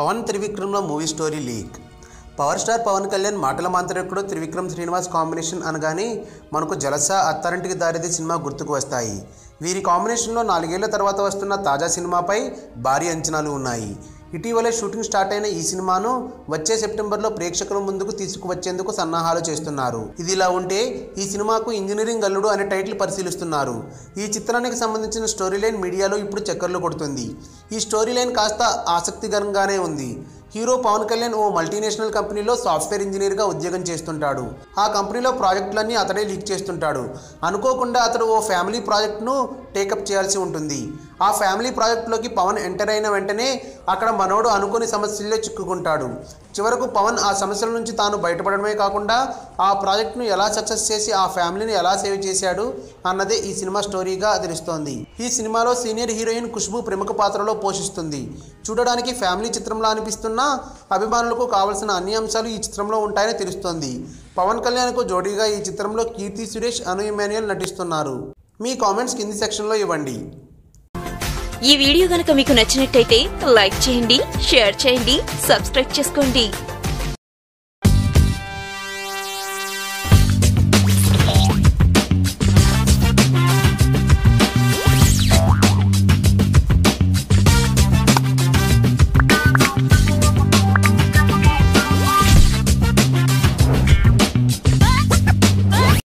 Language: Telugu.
Pawan త్రివిక్రమ్లో movie story leak. Power star Pawan Kalyan మాటల మాంత్రికుడు త్రివిక్రమ్ శ్రీనివాస్ కాంబినేషన్ అనగానే మనకు జలసా అత్తారింటికి దారిది సినిమా గుర్తుకు వస్తాయి. వీరి కాంబినేషన్లో నాలుగేళ్ళ తర్వాత వస్తున్న తాజా సినిమాపై భారీ అంచనాలు ఉన్నాయి. ఇటీవలే షూటింగ్ స్టార్ట్ అయిన ఈ సినిమాను వచ్చే సెప్టెంబర్లో ప్రేక్షకుల ముందుకు తీసుకువచ్చేందుకు సన్నాహాలు చేస్తున్నారు. ఇది ఇలా ఉంటే ఈ సినిమాకు ఇంజనీరింగ్ అల్లుడు అనే టైటిల్ పరిశీలిస్తున్నారు. ఈ చిత్రానికి సంబంధించిన స్టోరీ లైన్ మీడియాలో ఇప్పుడు చక్కర్లు కొడుతుంది. ఈ స్టోరీ లైన్ కాస్త ఆసక్తికరంగానే ఉంది. హీరో పవన్ కళ్యాణ్ ఓ మల్టీనేషనల్ కంపెనీలో సాఫ్ట్వేర్ ఇంజనీర్గా ఉద్యోగం చేస్తుంటాడు. ఆ కంపెనీలో ప్రాజెక్టులన్నీ అతడే లీక్ చేస్తుంటాడు. అనుకోకుండా అతడు ఓ ఫ్యామిలీ ప్రాజెక్ట్ను టేకప్ చేయాల్సి ఉంటుంది. ఆ ఫ్యామిలీ ప్రాజెక్టులోకి పవన్ ఎంటర్ అయిన వెంటనే అక్కడ మనోడు అనుకోని సమస్యల్లో చిక్కుకుంటాడు. చివరకు పవన్ ఆ సమస్యల నుంచి తాను బయటపడడమే కాకుండా ఆ ప్రాజెక్ట్ను ఎలా సక్సెస్ చేసి ఆ ఫ్యామిలీని ఎలా సేవ్ చేశాడు అన్నదే ఈ సినిమా స్టోరీగా తెలుస్తోంది ఈ సినిమాలో సీనియర్ హీరోయిన్ ఖుష్బు ప్రముఖ పాత్రలో పోషిస్తుంది. చూడడానికి ఫ్యామిలీ చిత్రంలా అనిపిస్తున్న అభిమానులకు కావలసిన అన్ని అంశాలు ఈ చిత్రంలో ఉంటాయని తెలుస్తోంది. పవన్ కళ్యాణ్కు జోడీగా ఈ చిత్రంలో కీర్తి సురేష్ అను ఇమాన్యుయల్ నటిస్తున్నారు. మీ కామెంట్స్ కింది సెక్షన్లో ఇవ్వండి. ఈ వీడియో కనుక మీకు నచ్చినట్టయితే లైక్ చేయండి షేర్ చేయండి సబ్స్క్రైబ్ చేసుకోండి.